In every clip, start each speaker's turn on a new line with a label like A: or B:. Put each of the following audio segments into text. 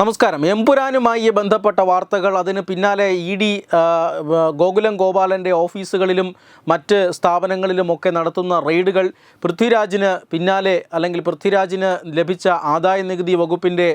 A: നമസ്കാരം. എമ്പുരാനുമായി ബന്ധപ്പെട്ട വാർത്തകൾ അതിന് പിന്നാലെ ഇ ഡി ഗോകുലം ഗോപാലന്റെ ഓഫീസുകളിലും മറ്റ് സ്ഥാപനങ്ങളിലുമൊക്കെ നടത്തുന്ന റെയ്ഡുകൾ പൃഥ്വിരാജിന് പിന്നാലെ അല്ലെങ്കിൽ പൃഥ്വിരാജിന് ലഭിച്ച ആദായ നികുതി വകുപ്പിന്റെ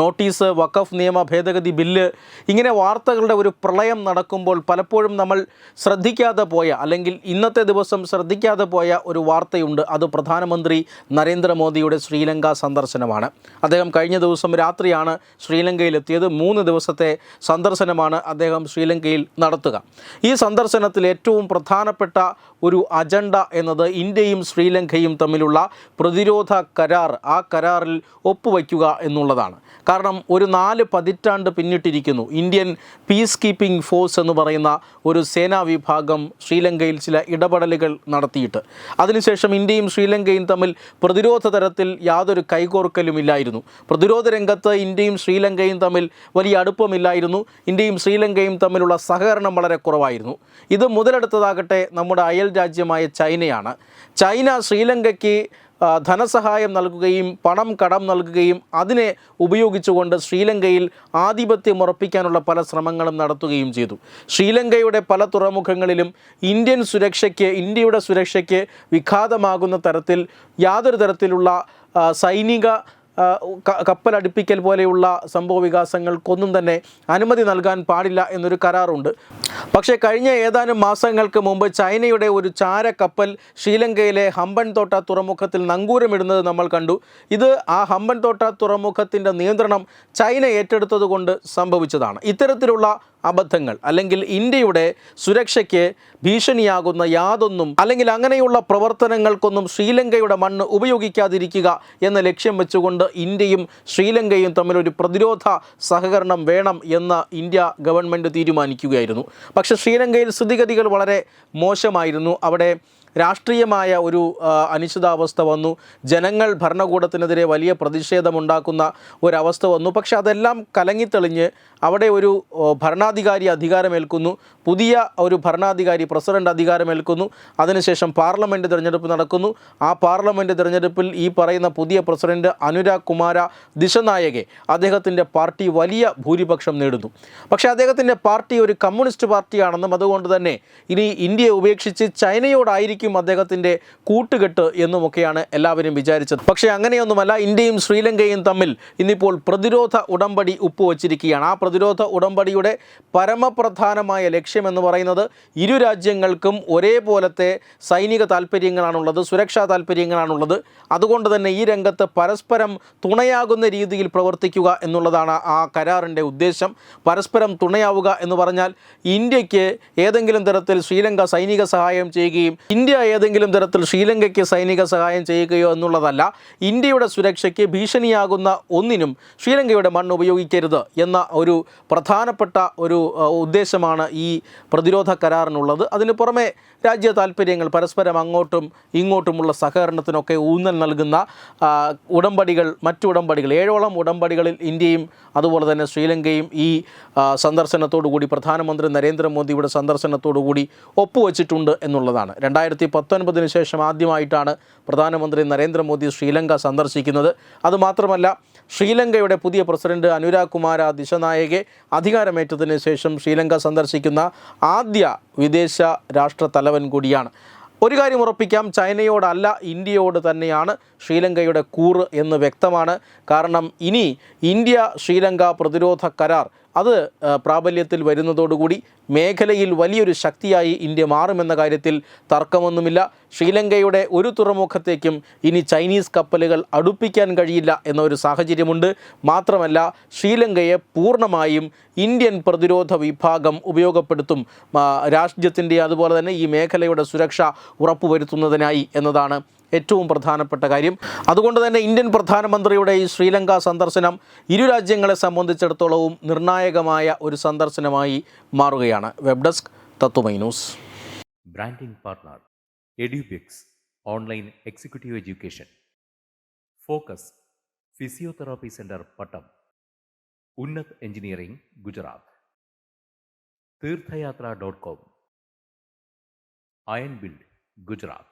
A: നോട്ടീസ് വഖഫ് നിയമ ഭേദഗതി ബില്ല് ഇങ്ങനെ വാർത്തകളുടെ ഒരു പ്രളയം നടക്കുമ്പോൾ പലപ്പോഴും നമ്മൾ ശ്രദ്ധിക്കാതെ പോയ അല്ലെങ്കിൽ ഇന്നത്തെ ദിവസം ശ്രദ്ധിക്കാതെ പോയ ഒരു വാർത്തയുണ്ട്. അത് പ്രധാനമന്ത്രി നരേന്ദ്രമോദിയുടെ ശ്രീലങ്ക സന്ദർശനമാണ്. അദ്ദേഹം കഴിഞ്ഞ ദിവസം രാത്രിയാണ് ശ്രീലങ്കയിലെത്തിയത് മൂന്ന് ദിവസത്തെ സന്ദർശനമാണ് അദ്ദേഹം ശ്രീലങ്കയിൽ നടത്തുക. ഈ സന്ദർശനത്തിൽ ഏറ്റവും പ്രധാനപ്പെട്ട ഒരു അജണ്ട എന്നത് ഇന്ത്യയും ശ്രീലങ്കയും തമ്മിലുള്ള പ്രതിരോധ കരാർ. ആ കരാറിൽ ഒപ്പുവയ്ക്കുക എന്നുള്ളതാണ്. കാരണം ഒരു നാല് പതിറ്റാണ്ട് പിന്നിട്ടിരിക്കുന്നു. ഇന്ത്യൻ പീസ് കീപ്പിംഗ് ഫോഴ്സ് എന്ന് പറയുന്ന ഒരു സേനാ വിഭാഗം ശ്രീലങ്കയിൽ ചില ഇടപെടലുകൾ നടത്തിയിട്ട്. അതിനുശേഷം ഇന്ത്യയും ശ്രീലങ്കയും തമ്മിൽ പ്രതിരോധ തരത്തിൽ യാതൊരു കൈകോർക്കലുമില്ലായിരുന്നു. പ്രതിരോധ രംഗത്ത് ഇന്ത്യയും ശ്രീലങ്കയും തമ്മിൽ വലിയ അടുപ്പമില്ലായിരുന്നു. ഇന്ത്യയും ശ്രീലങ്കയും തമ്മിലുള്ള സഹകരണം വളരെ കുറവായിരുന്നു. ഇത് മുതലെടുത്തതാകട്ടെ നമ്മുടെ അയൽ രാജ്യമായ ചൈനയാണ്. ചൈന ശ്രീലങ്കയ്ക്ക് ധനസഹായം നൽകുകയും പണം കടം നൽകുകയും അതിനെ ഉപയോഗിച്ചുകൊണ്ട് ശ്രീലങ്കയിൽ ആധിപത്യം ഉറപ്പിക്കാനുള്ള പല ശ്രമങ്ങളും നടത്തുകയും ചെയ്തു. ശ്രീലങ്കയുടെ പല തുറമുഖങ്ങളിലും ഇന്ത്യൻ സുരക്ഷയ്ക്ക് ഇന്ത്യയുടെ സുരക്ഷയ്ക്ക് വിഘാതമാകുന്ന തരത്തിൽ യാതൊരു തരത്തിലുള്ള സൈനിക കപ്പലടുപ്പിക്കൽ പോലെയുള്ള സംഭവ വികാസങ്ങൾക്കൊന്നും തന്നെ അനുമതി നൽകാൻ പാടില്ല എന്നൊരു കരാറുണ്ട്. പക്ഷേ കഴിഞ്ഞ ഏതാനും മാസങ്ങൾക്ക് മുമ്പ് ചൈനയുടെ ഒരു ചാര കപ്പൽ ശ്രീലങ്കയിലെ ഹമ്പൻതോട്ട തുറമുഖത്തിൽ നങ്കൂരമിടുന്നത് നമ്മൾ കണ്ടു. ഇത് ആ ഹമ്പൻതോട്ട തുറമുഖത്തിന്റെ നിയന്ത്രണം ചൈന ഏറ്റെടുത്തതുകൊണ്ട് സംഭവിച്ചതാണ്. ഇത്തരത്തിലുള്ള അബദ്ധങ്ങൾ. അല്ലെങ്കിൽ ഇന്ത്യയുടെ സുരക്ഷയ്ക്ക് ഭീഷണിയാകുന്ന യാതൊന്നും അല്ലെങ്കിൽ അങ്ങനെയുള്ള പ്രവർത്തനങ്ങൾക്കൊന്നും ശ്രീലങ്കയുടെ മണ്ണ് ഉപയോഗിക്കാതിരിക്കുക എന്ന ലക്ഷ്യം വെച്ചുകൊണ്ട് ഇന്ത്യയും ശ്രീലങ്കയും തമ്മിൽ ഒരു പ്രതിരോധ സഹകരണം വേണം എന്ന് ഇന്ത്യ ഗവൺമെന്റ് തീരുമാനിക്കുകയായിരുന്നു. പക്ഷേ ശ്രീലങ്കയിൽ സ്ഥിതിഗതികൾ വളരെ മോശമായിരുന്നു. അവിടെ രാഷ്ട്രീയമായ ഒരു അനിശ്ചിതാവസ്ഥ വന്നു. ജനങ്ങൾ ഭരണകൂടത്തിനെതിരെ വലിയ പ്രതിഷേധമുണ്ടാക്കുന്ന ഒരവസ്ഥ വന്നു. പക്ഷെ അതെല്ലാം കലങ്ങിത്തെളിഞ്ഞ് അവിടെ ഒരു ഭരണാധികാരി അധികാരമേൽക്കുന്നു. പുതിയ ഒരു ഭരണാധികാരി പ്രസിഡന്റ് അധികാരമേൽക്കുന്നു. അതിനുശേഷം പാർലമെന്റ് തിരഞ്ഞെടുപ്പ് നടക്കുന്നു. ആ പാർലമെന്റ് തിരഞ്ഞെടുപ്പിൽ ഈ പറയുന്ന പുതിയ പ്രസിഡന്റ് അനുരാഗ് കുമാര ദിശനായകെ അദ്ദേഹത്തിന്റെ പാർട്ടി വലിയ ഭൂരിപക്ഷം നേടുന്നു. പക്ഷേ അദ്ദേഹത്തിന്റെ പാർട്ടി ഒരു കമ്മ്യൂണിസ്റ്റ് പാർട്ടിയാണെന്നും അതുകൊണ്ട് തന്നെ ഇനി ഇന്ത്യയെ ഉപേക്ഷിച്ച് ചൈനയോടായിരിക്കും അദ്ദേഹത്തിന്റെ കൂട്ടുകെട്ട് എന്നുമൊക്കെയാണ് എല്ലാവരും വിചാരിച്ചത്. പക്ഷേ അങ്ങനെയൊന്നുമല്ല ഇന്ത്യയും ശ്രീലങ്കയും തമ്മിൽ ഇന്നിപ്പോൾ പ്രതിരോധ ഉടമ്പടി ഒപ്പുവച്ചിരിക്കുകയാണ്. ആ പ്രതിരോധ ഉടമ്പടിയുടെ പരമപ്രധാനമായ ലക്ഷ്യം എന്ന് പറയുന്നത് ഇരു രാജ്യങ്ങൾക്കും ഒരേപോലത്തെ സൈനിക താല്പര്യങ്ങളാണുള്ളത് സുരക്ഷാ താല്പര്യങ്ങളാണുള്ളത് അതുകൊണ്ട് തന്നെ ഈ രംഗത്ത് പരസ്പരം തുണയാകുന്ന രീതിയിൽ പ്രവർത്തിക്കുക എന്നുള്ളതാണ് ആ കരാറിന്റെ ഉദ്ദേശം. പരസ്പരം തുണയാവുക എന്ന് പറഞ്ഞാൽ ഇന്ത്യയ്ക്ക് ഏതെങ്കിലും തരത്തിൽ ശ്രീലങ്ക സൈനിക സഹായം ചെയ്യുകയും ഇന്ത്യ ഏതെങ്കിലും തരത്തിൽ ശ്രീലങ്കയ്ക്ക് സൈനിക സഹായം ചെയ്യുകയോ എന്നുള്ളതല്ല ഇന്ത്യയുടെ സുരക്ഷയ്ക്ക് ഭീഷണിയാകുന്ന ഒന്നിനും ശ്രീലങ്കയുടെ മണ്ണ് ഉപയോഗിക്കരുത് എന്ന ഒരു പ്രധാനപ്പെട്ട ഒരു ഉദ്ദേശമാണ് ഈ പ്രതിരോധ കരാറിനുള്ളത്. അതിന് പുറമെ രാജ്യ താല്പര്യങ്ങൾ പരസ്പരം അങ്ങോട്ടും ഇങ്ങോട്ടുമുള്ള സഹകരണത്തിനൊക്കെ ഊന്നൽ നൽകുന്ന ഉടമ്പടികൾ മറ്റു ഉടമ്പടികൾ ഏഴോളം ഉടമ്പടികളിൽ ഇന്ത്യയും അതുപോലെ തന്നെ ശ്രീലങ്കയും ഈ സന്ദർശനത്തോടുകൂടി പ്രധാനമന്ത്രി നരേന്ദ്രമോദിയുടെ സന്ദർശനത്തോടുകൂടി ഒപ്പുവച്ചിട്ടുണ്ട് എന്നുള്ളതാണ്. രണ്ടായിരത്തി പത്തൊൻപതിന് ശേഷം ആദ്യമായിട്ടാണ് പ്രധാനമന്ത്രി നരേന്ദ്രമോദി ശ്രീലങ്ക സന്ദർശിക്കുന്നത്. അതുമാത്രമല്ല ശ്രീലങ്കയുടെ പുതിയ പ്രസിഡന്റ് അനുരാഗ് കുമാര ദിശനായകെ അധികാരമേറ്റതിന് ശേഷം ശ്രീലങ്ക സന്ദർശിക്കുന്ന ആദ്യ വിദേശ രാഷ്ട്ര തലവൻ കൂടിയാണ്. ഒരു കാര്യം ഉറപ്പിക്കാം ചൈനയോടല്ല ഇന്ത്യയോട് തന്നെയാണ് ശ്രീലങ്കയുടെ കൂറ് എന്ന് വ്യക്തമാണ്. കാരണം ഇനി ഇന്ത്യ ശ്രീലങ്ക പ്രതിരോധ കരാർ അത് പ്രാബല്യത്തിൽ വരുന്നതോടുകൂടി മേഖലയിൽ വലിയൊരു ശക്തിയായി ഇന്ത്യ മാറുമെന്ന കാര്യത്തിൽ തർക്കമൊന്നുമില്ല. ശ്രീലങ്കയുടെ ഒരു തുറമുഖത്തേക്കും ഇനി ചൈനീസ് കപ്പലുകൾ അടുപ്പിക്കാൻ കഴിയില്ല എന്ന ഒരു സാഹചര്യമുണ്ട്. മാത്രമല്ല ശ്രീലങ്കയെ പൂർണമായും ഇന്ത്യൻ പ്രതിരോധ വിഭാഗം ഉപയോഗപ്പെടുത്തും രാജ്യത്തിന്റെ അതുപോലെ തന്നെ ഈ മേഖലയുടെ സുരക്ഷ ഉറപ്പുവരുത്തുന്നതിനായി എന്നതാണ് ഏറ്റവും പ്രധാനപ്പെട്ട കാര്യം. അതുകൊണ്ട് തന്നെ ഇന്ത്യൻ പ്രധാനമന്ത്രിയുടെ ഈ ശ്രീലങ്ക സന്ദർശനം ഇരു രാജ്യങ്ങളെ സംബന്ധിച്ചിടത്തോളവും നിർണായകമായ ഒരു സന്ദർശനമായി മാറുകയാണ്. Web desk Tatwamayi news.
B: Branding partner Edubix online executive education. Focus physiotherapy centre Pattom. Unnat engineering Gujarat. Theerthayathra dot com. Iron build Gujarat.